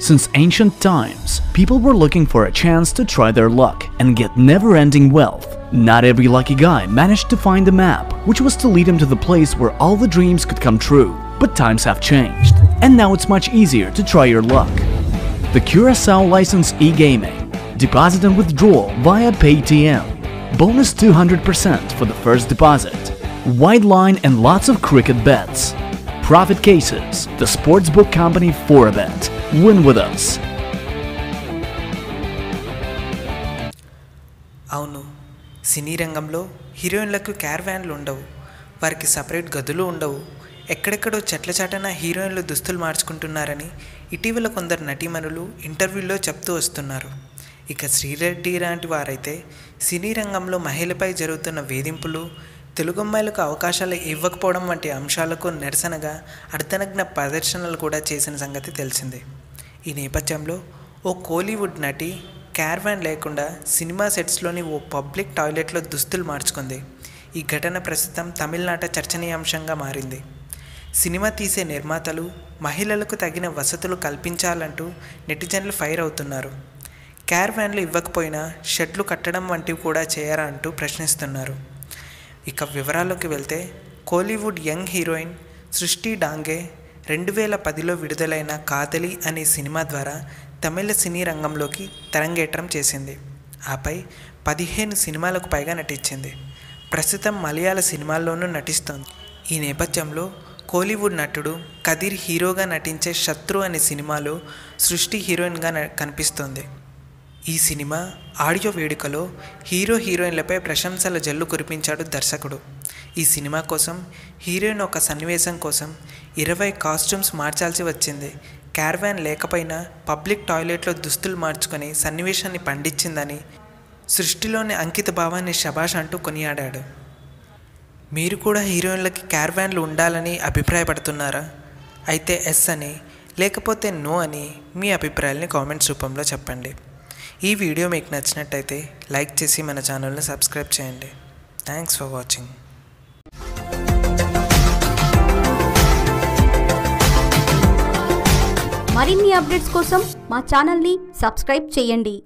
Since ancient times, people were looking for a chance to try their luck and get never ending wealth. Not every lucky guy managed to find the map, which was to lead him to the place where all the dreams could come true. But times have changed, and now it's much easier to try your luck. The Curacao License e-gaming. Deposit and withdrawal via Paytm. Bonus 200% for the first deposit. Wide line and lots of cricket bets. Profit Cases, the sportsbook company for a bet. Win with us. అవును సినీ రంగంలో హీరోయిన్లకు క్యార్వాన్లు ఉండవు వారికి separate గదులు ఉండవు ఎక్కడెక్కడో చెట్ల చాటన హీరోయిన్లు దుస్తులు మార్చుకుంటున్నారని ఇటీవల కొందరు నటీమణులు ఇంటర్వ్యూల్లో చెప్తూ వస్తున్నారు ఇక శ్రీరెడ్డి లాంటి వారైతే సినీ రంగంలో మహిళపై జరుగుతున్న వేధింపులు తెలుగు అమ్మాయిలకు అవకాశాలు ఇవ్వకపోవడం వంటి అంశాలకు నిరసనగా అర్ధనగ్న ప్రదర్శనలు కూడా చేసిన సంగతి తెలిసిందే. ఈ నేపథ్యంలో ఓ కోలీవుడ్ నటి క్యార్వాన్ లేకుండా సినిమా సెట్స్లోని ఓ పబ్లిక్ టాయిలెట్లో దుస్తులు మార్చుకుంది. ఈ ఘటన ప్రస్తుతం తమిళనాట చర్చనీయాంశంగా మారింది. సినిమా తీసే నిర్మాతలు మహిళలకు తగిన వసతులు కల్పించాలంటూ నెటిజన్లు ఫైర్ అవుతున్నారు. క్యార్వాన్లు ఇవ్వకపోయినా షెడ్లు కట్టడం వంటివి కూడా చేయరా అంటూ ప్రశ్నిస్తున్నారు. ఇక వివరాల్లోకి వెళ్తే కోలీవుడ్ యంగ్ హీరోయిన్ సృష్టి డాంగే రెండు వేల పదిలో విడుదలైన కాదలి అనే సినిమా ద్వారా తమిళ సినీ రంగంలోకి తరంగేట్రం చేసింది. ఆపై పదిహేను సినిమాలకు పైగా నటించింది. ప్రస్తుతం మలయాళ సినిమాల్లోనూ నటిస్తోంది. ఈ నేపథ్యంలో కోలీవుడ్ నటుడు కదిర్ హీరోగా నటించే శత్రు అనే సినిమాలో సృష్టి హీరోయిన్గా కనిపిస్తోంది. ఈ సినిమా ఆడియో వేడుకలో హీరో హీరోయిన్లపై ప్రశంసల జల్లు కురిపించాడు దర్శకుడు. ఈ సినిమా కోసం హీరోయిన్ ఒక సన్నివేశం కోసం ఇరవై కాస్ట్యూమ్స్ మార్చాల్సి వచ్చింది. క్యార్వాన్ లేకపోయినా పబ్లిక్ టాయిలెట్లో దుస్తులు మార్చుకొని సన్నివేశాన్ని పండించిందని సృష్టిలోని అంకిత భావాన్ని శబాష్ అంటూ కొనియాడాడు. మీరు కూడా హీరోయిన్లకి క్యార్వాన్లు ఉండాలని అభిప్రాయపడుతున్నారా? అయితే ఎస్ అని లేకపోతే నో అని మీ అభిప్రాయాల్ని కామెంట్స్ రూపంలో చెప్పండి. ఈ వీడియో మీకు నచ్చినట్టయితే లైక్ చేసి మన ఛానల్ని సబ్స్క్రైబ్ చేయండి. థ్యాంక్స్ ఫర్ వాచింగ్ మరిన్ని అప్డేట్స్ కోసం మా ఛానల్ని సబ్స్క్రైబ్ చేయండి.